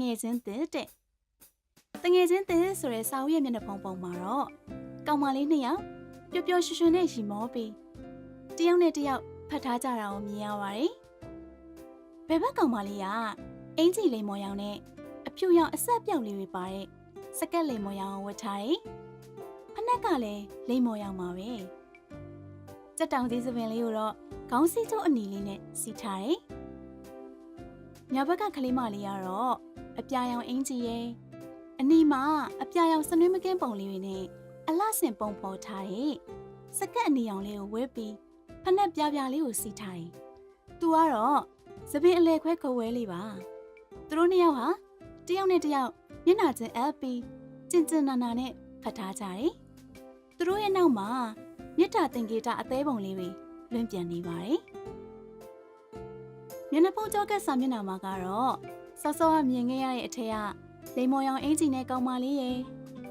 ငယ်ချင်းသစ်တဲ့တငယ်ချင်းသစ်ဆိုတဲ့စာအုပ်ရဲ့မျက်နှာဖုံးပုံမှာတော့ကောင်မလေးနှစ်ယောက်ပျော်ပျော်ရွှင်ရွှင်နဲ့ရီမောပြီးတယောက်နဲ့တယောက်ဖတ်ထားကြတာကိုမြင်ရပါတယ်ဘယ်ဘက်ကောင်မလေးကအင်ကြီးလိမ်မော်ရောင်နဲ့အဖြူရောင်အဆက်ပြောက်လေးတွေပါတဲ့စကက်လိမ်မော်ရောင်ကိုဝတ်ထားတယ်ဖနက်ကလည်းလိမ်မော်ရောင်ပါပဲစက်တောင်သေးစပင်လေးကိုတော့ခေါင်းစည်းကျုပ်အနီလေးနဲ့စီထားတယ်ညာဘက်ကကလေးမလေးကတော့ အပြာရောင်အင်ကြီးရဲ့အနီမှာအပြာရောင်စနွေးမကင်းပုံလေးတွေနဲ့အလှဆင်ပုံဖော်ထားတဲ့စကက်အနီရောင်လေးကိုဝတ်ပြီးဖနက်ပြားပြားလေးကိုစီထားတယ်သူကတော့စပင်အလဲခွဲခုံဝဲလေးပါသူတို့နှစ်ယောက်ဟာတယောက်နဲ့တယောက်မျက်နှာချင်းအပ်ပြီးကျင်ကျင်နာနာနဲ့ဖတ်ထားကြတယ်သူတို့ရဲ့နောက်မှာမြစ်တာတင်ကေတာအသေးပုံလေးတွေလွင့်ပြန်နေပါတယ်မျက်နှာဖုံးကြောကက်စာမျက်နှာမှာကတော့ စောစောကမြင်ခဲ့ရတဲ့အထက်ကလိမ္မော်ရောင်အင်ဂျီနဲ့ကောင်မလေးရဲ့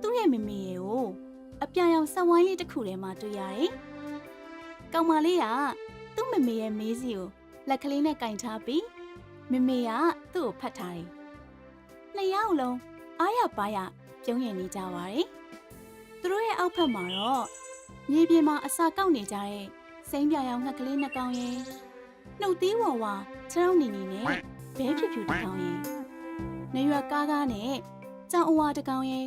သူ့ရဲ့မမေရဲ့ကိုအပြာရောင်ဆက်ဝိုင်းလေးတစ်ခုထဲမှာတွေ့ရတယ်ကောင်မလေးကသူ့မမေရဲ့မေးစီကိုလက်ကလေးနဲ့ကင်ထားပြီးမမေကသူ့ကိုဖတ်ထားတယ်နှစ်ယောက်လုံးအားရပါးရပြုံးရနေကြပါတယ်သူတို့ရဲ့အောက်ဖက်မှာတော့မြေပြင်မှာအစာကောက်နေကြတဲ့စိမ့်ပြာရောင်ငှက်ကလေးနှစ်ကောင်ရဲ့နှုတ်သီးဝါဝါခြေထောက်နေနေနဲ့ ဘဲဖြူဖြူတစ်ကောင်ရဲ့နေရွက်ကားကားနဲ့ကြောင်အဝါတစ်ကောင်ရဲ့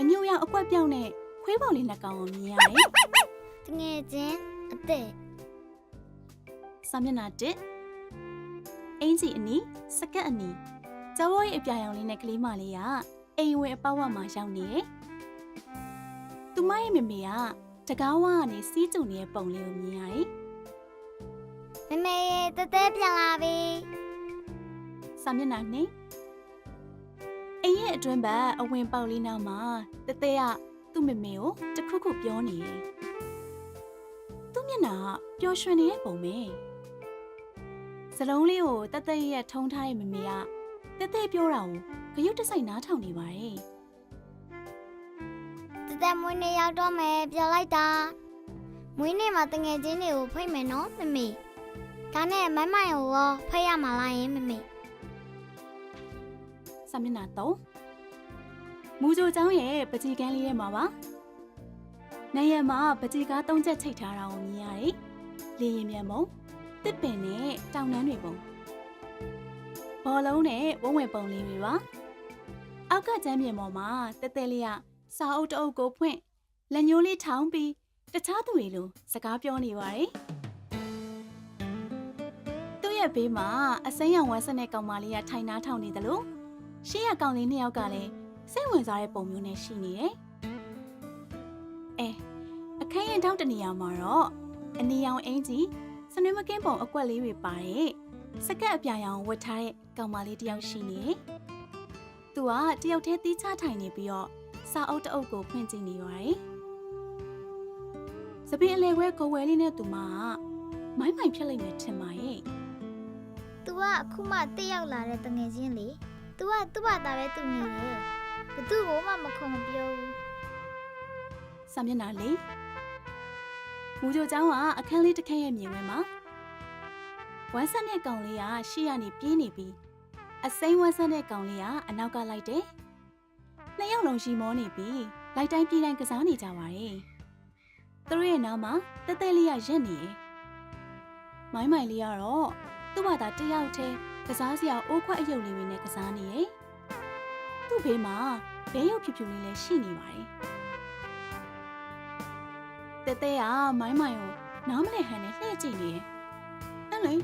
အညိုရောင်အကွက်ပြောင်းနဲ့ခွေးပေါင်လေးနှစ်ကောင်ကိုမြင်ရတယ်တငယ်ချင်းအသက်စာမျက်နှာ1အင်ကြီးအနီစကက်အနီကျောင်းဝရဲ့အပြာရောင်လေးနဲ့ကလေးမလေးကအိမ်ဝင်အပေါက်ဝမှာရောက်နေတယ်။သူမရဲ့မမေကတကားဝကနေစီးကျုံနေတဲ့ပုံလေးကိုမြင်ရတယ်မမေရဲ့တသက်ပြန်လာပြီ။ စာမျက်နှာ2အိမ်ရဲ့အတွင်းဘက်အဝင်ပေါက်လေးနောက်မှာတသေးကသူ့မမေကိုတခုခုပြောနေတယ်။သူ့မျက်နှာကပျော်ရွှင်နေတဲ့ပုံပဲ။စလုံးလေးကိုတသက်ရဲ့ထုံထားတဲ့မမေကတသက်ပြောတာကိုဂရုတစိုက်နားထောင်နေပါတယ်တသက်မွေးနေ့ရောက်တော့မယ်ပြောလိုက်တာမွေးနေ့မှာတငယ်ချင်းတွေကိုဖိတ်မယ်နော်မမေဒါနဲ့မမိုင်ကိုရောဖိတ်ရမှာလားယင်မမေ။ စာမျက်နှာ3မူဂျိုကျောင်းရဲ့ပကြီးကန်းလေးထဲမှာပါ။နေရမှာပကြီးကား၃ချက်ချိတ်ထားတာကိုမြင်ရတယ်။လေရင်မြန်ပုံတစ်ပင်နဲ့တောင်တန်းတွေပုံဘောလုံးနဲ့ဝုံးဝဲပုံလေးတွေပါ။အောက်ကကျမ်းပြင်ပေါ်မှာတဲတဲလေးကစာအုပ်တအုပ်ကိုဖွင့်လက်ညှိုးလေးထောင်းပြီးတခြားသူတွေလိုစကားပြောနေပါတယ်။သူ့ရဲ့ဘေးမှာအစိမ်းရောင်ဝမ်းစက်နဲ့ကောင်မလေးကထိုင်နားထောင်နေတယ်လို့ ရှေ့ရကောင်လေးနှစ်ယောက်ကလည်းစိတ်ဝင်စားတဲ့ပုံမျိုးနဲ့ရှိနေတယ်။အဲအခန်းရင်ထောက်တနေရာမှာတော့အနီရောင်အင်ကြီးစနွေးမကင်းပုံအကွက်လေးတွေပါတယ်။စကက်အပြာရောင်ဝတ်ထားတဲ့ကောင်မလေးတစ်ယောက်ရှိနေတယ်။သူကတယောက်တည်းတီးခြားထိုင်နေပြီးတော့စာအုပ်တအုပ်ကိုဖွင့်ကြည့်နေပါတယ်။စပင်းအလဲခွဲကိုဝဲလေးနဲ့သူမကမိုင်းမိုင်ဖြစ်လိုက်မယ်ထင်ပါရဲ့။ तू ကအခုမှတက်ရောက်လာတဲ့တငယ်ချင်းလေ तू ကသူ့ဘာသာပဲသူနေတယ်ဘသူ့ကိုမှမခုံမပြောဘူးစာမျက်နှာလေးမူဂျိုကျောင်းကအခန်းလေးတစ်ခန်းရဲ့မြင်ကွင်းမှာဝမ်းဆက်တဲ့ကောင်လေးကရှေ့ကနေပြေးနေပြီးအစိမ်းဝမ်းဆက်တဲ့ကောင်လေးကအနောက်ကလိုက်တယ်နှစ်ယောက်လုံးရှိမောနေပြီးလိုက်တိုင်းပြေးတိုင်းကစားနေကြပါရဲ့သူတို့ရဲ့နားမှာတဲတဲလေးကရက်နေတယ်မိုင်းမိုင်လေးကတော့သူ့ဘာသာတစ်ယောက်တည်း ကစားစရာအိုးခွက်အယုပ်လေးတွေနဲ့ကစားနေတယ်သူ့ဘေးမှာဘဲရုပ်ဖြူဖြူလေးလည်းရှိနေပါတယ်တဲတဲကမိုင်းမိုင်ကိုနားမလဲဟန်နဲ့လှည့်ကြည့်နေတယ်။အဲ့လေ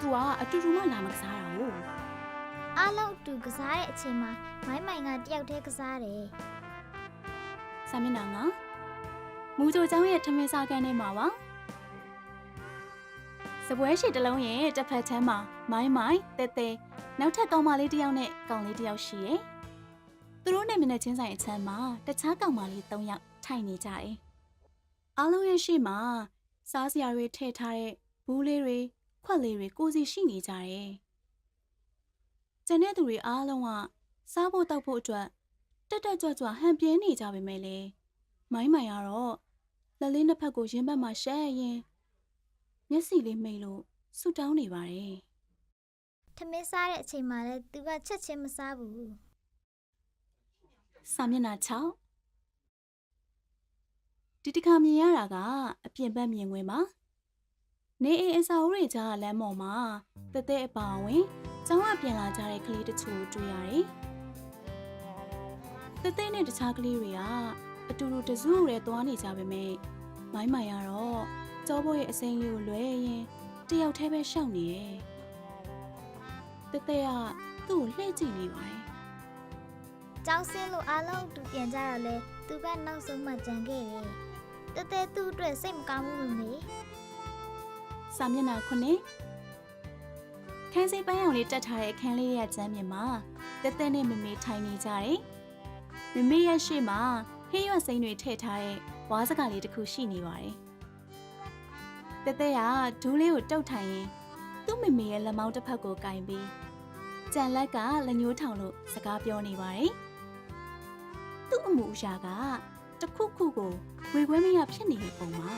तू ကအတူတူမှလာမကစားတာဟုတ်အားလုံးအတူကစားတဲ့အချိန်မှာမိုင်းမိုင်ကတယောက်တည်းကစားတယ်။စာမျက်နှာကမူဂျိုကျောင်းရဲ့ထမင်းစားကန်းထဲမှာပါ။စပွဲရှိတစ်လုံးရဲ့တစ်ဖက်ချမ်းမှာ မိုင်းမိုင်တဲတဲနောက်ထပ်ကောင်မလေးတစ်ယောက်နဲ့ကောင်လေးတစ်ယောက်ရှိတယ်။သူတို့နဲ့မျက်နှာချင်းဆိုင်အချမ်းမှာတခြားကောင်မလေး၃ယောက်ထိုင်နေကြတယ်။အားလုံးရဲ့ရှေ့မှာစားစရာတွေထည့်ထားတဲ့ဘူးလေးတွေခွက်လေးတွေကိုစီရှိနေကြတယ်။ကျန်တဲ့သူတွေအားလုံးကစားဖို့တောက်ဖို့အတွက်တက်တက်ကြွကြွဟန်ပြင်းနေကြပေမဲ့လေမိုင်းမိုင်ကတော့လက်လေးနှစ်ဖက်ကိုရင်ဘတ်မှာရှက်ရင်မျက်စိလေးမိတ်လို့ဆူတောင်းနေပါတယ် ထမင်းစားတဲ့အချိန်မှာလည်းသူကချက်ချင်းမစားဘူးစာမျက်နှာ6ဒီတစ်ခါမြင်ရတာကအပြင်ဘက်မြင်ကွင်းမှာနေအိမ်အစာအုပ်တွေကြားလမ်းပေါ်မှာတသက်အပါအဝင်ကျောင်းကပြန်လာကြတဲ့ကလေးတချို့တွေ့ရတယ်။တသက်နဲ့တခြားကလေးတွေကအတူတူတစုရဲသွားနေကြပါမယ်။မိုင်းမိုင်ကတော့ကျောဘိုးရဲ့အစိမ်းလေးကိုလွဲရင်တယောက်တည်းပဲရှောက်နေတယ်။ တသက်ကသူ့ကိုလှည့်ကြည့်နေပါတယ်ကြောက်စင်းလို့အားလုံးအတူပြန်ကြတော့လေသူကနောက်ဆုံးမှကြံခဲ့တယ်တဲတဲသူ့အတွက်စိတ်မကောင်းဘူးမေ။စာမျက်နှာခုနှစ်ခန်းစိပန်းအောင်လေးတက်ထားတဲ့အခန်းလေးရဲ့ကျမ်းပြင်မှာတသက်နဲ့မမေထိုင်နေကြတယ်။မမေရဲ့ရှေ့မှာဟင်းရွက်စိမ်းတွေထည့်ထားတဲ့ဝါးစကားလေးတစ်ခုရှိနေပါတယ်။တသက်ကဒူးလေးကိုတုတ်ထိုင်ရင်သူ့မမေရဲ့လက်မောင်းတစ်ဖက်ကိုကင်ပြီး ကြံလက်ကလက်ညှိုးထောင်လို့စကားပြောနေပါတယ်။သူ့အမူအရာကတစ်ခုခုကိုဝေခွဲမရဖြစ်နေတဲ့ပုံမှာ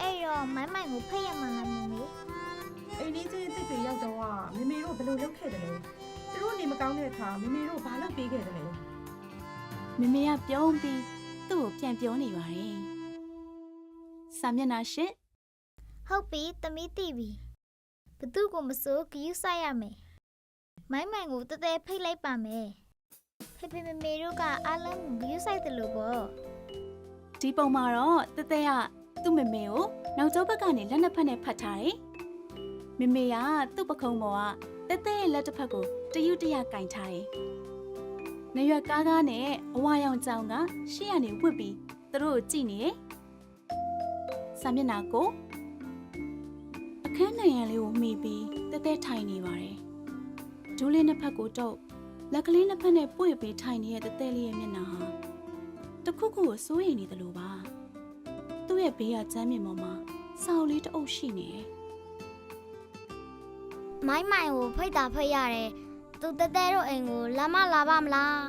အဲ့တော့မိုင်းမိုင်ကိုဖိတ်ရမှာလားမေမေအိမ်လေးချင်းတစ်တွေရောက်တော့ကမမေတို့ဘယ်လိုလုပ်ခဲ့တယ်လဲသူတို့နေမကောင်းတဲ့အခါမမေတို့ဘာလုပ်ပေးခဲ့တယ်လဲမမေကပြုံးပြီးသူ့ကိုပြန်ပြောနေပါတယ်။စာမျက်နှာရှစ်ဟုတ်ပြီသမီးသိပြီဘသူကိုမစိုးဂယူးဆိုင်ရမယ် မိုင်းမိုင်ကိုတဲတဲဖိတ်လိုက်ပါမယ်ဖေဖေမေမေတို့ကအားလုံးဂယူးဆိုင်တယ်လို့ပေါ့ဒီပုံမှာတော့တသက်ကသူ့မမေကိုနောက်ကျောဘက်ကနေလက်နှစ်ဖက်နဲ့ဖတ်ထားတယ်။မမေကသူ့ပခုံးပေါ်ကတသက်ရဲ့လက်တစ်ဖက်ကိုတယူတရကင်ထားတယ်။နေရွက်ကားကားနဲ့အဝါရောင်ကြောင်ကရှေ့ကနေဝှစ်ပြီးသူတို့ကိုကြည့်နေတယ်။စာမျက်နှာကိုအခန်းနိုင်ရန်လေးကိုမှီပြီးတသက်ထိုင်နေပါတယ်။ ဒူးလေးနှစ်ဖက်ကိုတော့လက်ကလေးနှစ်ဖက်နဲ့ပွေပြီးထိုင်နေတဲ့တသက်လေးရဲ့မျက်နှာဟာတခုခုကိုစိုးရိမ်နေတယ်လို့ပါသူ့ရဲ့ဘေးကကျမ်းမြေပေါ်မှာစောက်လေးတစ်အုပ်ရှိနေတယ်မိုင်းမိုင်ကိုဖိတ်တာဖိတ်ရတယ်သူတဲတဲတို့အိမ်ကိုလာမလာပါမလား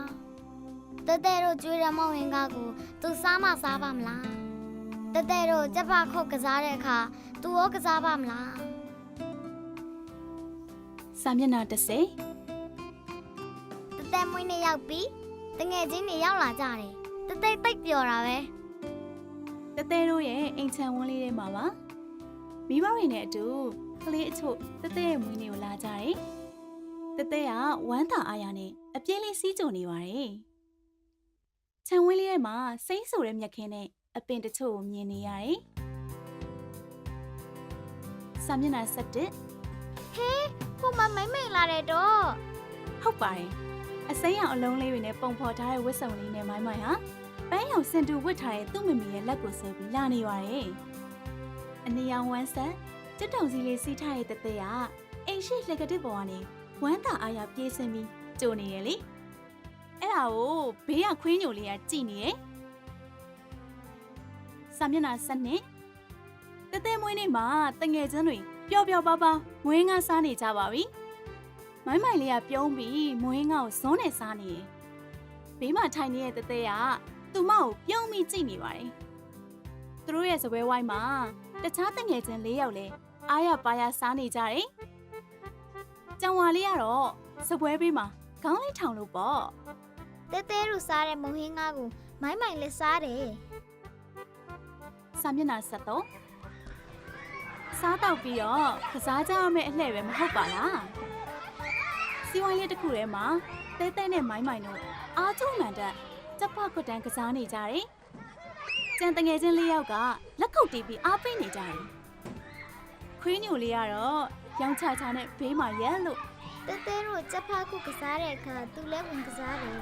တဲတဲတို့ကျွေးရမောင်ရင်ကကိုသူစားမစားပါမလားတဲတဲတို့ကြက်ဖခုတ်ကစားတဲ့အခါသူရောကစားပါမလား စာမျက်နှာ30တဲတဲမွေးနေရောက်ပြီတငယ်ချင်းတွေရောက်လာကြတယ်တဲတဲတိတ်ပျော်တာပဲတသေးတို့ရဲ့အိမ်ချမ်းဝန်းလေးထဲမှာပါမိဘတွေနဲ့အတူကလေးအချို့တသေးရဲ့မွေးနေ့ကိုလာကြတယ်တသေးကဝမ်းသာအားရနဲ့အပြင်းလေးစီးကြုံနေပါတယ်ချမ်းဝန်းလေးထဲမှာစိမ့်ဆိုတဲ့မြက်ခင်းနဲ့အပင်တချို့ကိုမြင်နေရတယ်စာမျက်နှာ7 ခုမှမိမ့်မိန်လာတယ်တော့ဟုတ်ပါတယ်အစိမ်းရောင်အလုံးလေးတွေနဲ့ပုံဖော်ထားတဲ့ဝတ်စုံလေးနဲ့မိုင်းမိုင်းဟာပန်းရောင်စင်တူဝတ်ထားတဲ့သူ့မမီရဲ့လက်ကိုဆဲပြီးလာနေပါတယ်အနီရောင်ဝမ်းဆက်ကျွတ်တုံစီလေးစီးထားတဲ့တသက်ကအိမ်ရှိလက်ကတစ်ပေါ်ကနေဝမ်းသာအားရပြေးဆင်းပြီးကြိုနေရလေအဲ့ဒါကိုဘေးကခွင်းညိုလေးကကြည်နေတယ်စာမျက်နှာဆက်နဲ့တသက်မွေးနေ့မှာတငယ်ချင်းတွေ ပျော့ပျော့ပါပါမွေးငါစားနေကြပါပြီ။မိုင်းမိုင်လေးကပြုံးပြီးမွေးငါကိုဇွန်းနဲ့စားနေ။ဘေးမှာထိုင်နေတဲ့တသေးကသူမကိုပြုံးပြီးကြည့်နေပါတယ်။သူတို့ရဲ့စပွဲဝိုင်းမှာတခြားတငယ်ချင်း၄ယောက်လဲအားရပါရစားနေကြတယ်။ကြောင်ဝါလေးကတော့စပွဲဘေးမှာခေါင်းလေးထောင်လို့ပေါ့။တဲတဲတို့စားတဲ့မုံဟင်းကားကိုမိုင်းမိုင်လေးစားတယ်။စာမျက်နှာ73 စားတောက်ပြီးတော့ကစားကြရမယ့်အလှည့်ပဲမဟုတ်ပါလားစီဝိုင်းလေးတစ်ခုထဲမှာတဲတဲနဲ့မိုင်းမိုင်းတို့အာချုံမှန်တက်ကျပကွတ်တန်းကစားနေကြတယ်ကြံတငယ်ချင်းလေးယောက်ကလက်ကုပ်တီးပြီးအားပေးနေကြတယ်ခွေးညိုလေးကတော့ရောင်ချချနဲ့ဘေးမှာရန်လို့တဲတဲတို့ကျက်ဖာကုကစားတဲ့အခါသူလည်းဝင်ကစားတယ်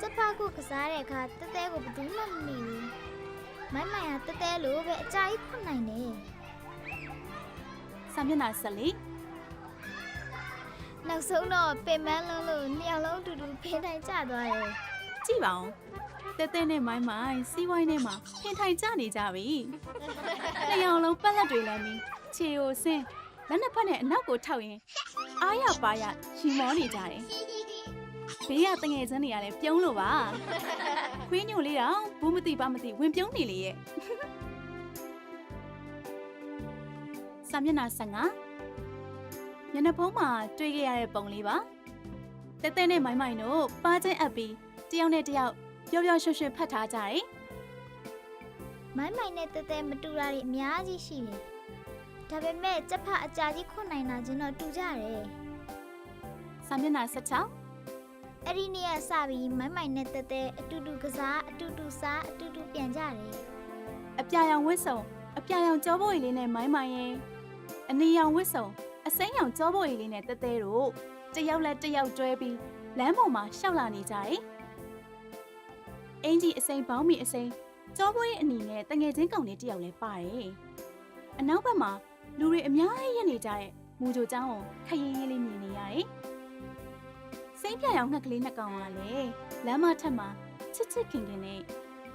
ကျက်ဖာကုကစားတဲ့အခါတဲတဲကိုဘယ်သူမှမမိဘူးမိုင်းမိုင်ကတဲတဲလိုပဲအကြိုက်ခွနိုင်တယ် စာမျက်နှာဆက်လေးနောက်ဆုံးတော့ပင်မန်းလုံးလို့နှစ်ယောက်လုံးအတူတူဖင်းတိုင်းကျသွားတယ်ကြည့်ပါဦး။တဲတဲနဲ့မိုင်းမိုင်းစီဝိုင်းထဲမှာဖင်ထိုင်ကြနေကြပြီ။နှစ်ယောက်လုံးပက်လက်တွေလမ်းပြီးခြေကိုဆင်းလက်နှစ်ဖက်နဲ့အနောက်ကိုထောက်ရင်အားရပါရရှီမောနေကြတယ်။ဘေးကတငယ်ချင်းတွေကလည်းပြုံးလို့ပါ။ခွေးညိုလေးတော့ဘူးမသိပါမသိဝင်ပြုံးနေလေရဲ့။ စာမျက်နှာ15မမျက်နှာဖုံးမှာတွေ့ခဲ့ရတဲ့ပုံလေးပါတဲတဲနဲ့မိုင်းမိုင်းတို့ပါချင်းအပ်ပြီးတယောက်နဲ့တယောက်ပျော်ပျော်ရွှင်ရွှင်ဖတ်ထားကြတယ်မိုင်းမိုင်နဲ့တဲတဲမတူတာတွေအများကြီးရှိတယ်ဒါပေမဲ့စက်ဖအကြာကြီးခွတ်နိုင်တာချင်းတော့တူကြတယ်စာမျက်နှာ16အဲ့ဒီနေ့ကစပြီးမိုင်းမိုင်နဲ့တဲတဲအတူတူကစားအတူတူစားအတူတူပြန်ကြတယ်အပြာရောင်ဝတ်စုံအပြာရောင်ကြောပွေလေးနဲ့မိုင်းမိုင်းရင် အနီရောင်ဝတ်စုံအစိမ်းရောင်ကြောပွေလေးနဲ့တဲတဲတို့တယောက်လက်တယောက်တွဲပြီးလမ်းပေါ်မှာရှောက်လာနေကြတယ်အင်ကြီးအစိမ်းပေါင်းမီအစိမ်းကြောပွေအနီနဲ့တငယ်ချင်းကောင်လေးတယောက်လည်းပါတယ်အနောက်ဘက်မှာလူတွေအများကြီးရက်နေကြတဲ့မူကြိုကျောင်းကိုခရီးရေးလေးမြင်နေရတယ်စိမ်းပြရောင်ငှက်ကလေးနှစ်ကောင်ကလည်းလမ်းမထက်မှာချစ်ချစ်ခင်ခင်နဲ့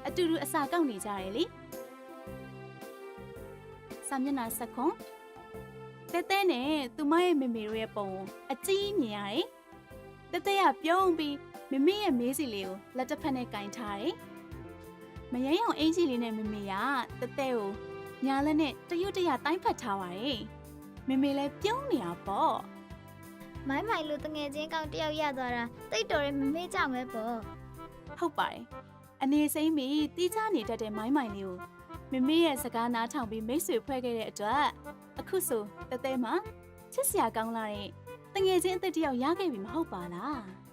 အတူတူအစာကောက်နေကြတယ်လေစာမျက်နှာဆက်ခွန် တဲတဲနဲ့သူမရဲ့မေမေတို့ရဲ့ပုံကိုအကြီးမြင်ရတယ်။တဲတဲကပြုံးပြီးမမေရဲ့မေးစီလေးကိုလက်တစ်ဖက်နဲ့ကင်ထားတယ်။မယန်းရောင်အင်ကြီးလေးနဲ့မမေကတဲတဲကိုညာလက်နဲ့တရွတ်တရတိုင်းဖက်ထားပါတယ်။မမေလည်းပြုံးနေတာပေါ့မိုင်းမိုင်လိုတငယ်ချင်းကောင်တယောက်ရသွားတာတိတ်တော်ရဲ့မမေ့ကြောင်ပဲပေါ့။ဟုတ်ပါတယ်။အနေစိမ့်ပြီးတီးချနေတတ်တဲ့မိုင်းမိုင်လေးကိုမမေရဲ့စကားနားထောင်ပြီးမိတ်ဆွေဖွဲ့ခဲ့တဲ့အတွက် အခုဆိုတဲတဲမှာချစ်စရာကောင်းလာတဲ့တငယ်ချင်းအသက်တယောက်ရခဲ့ပြီမဟုတ်ပါလား။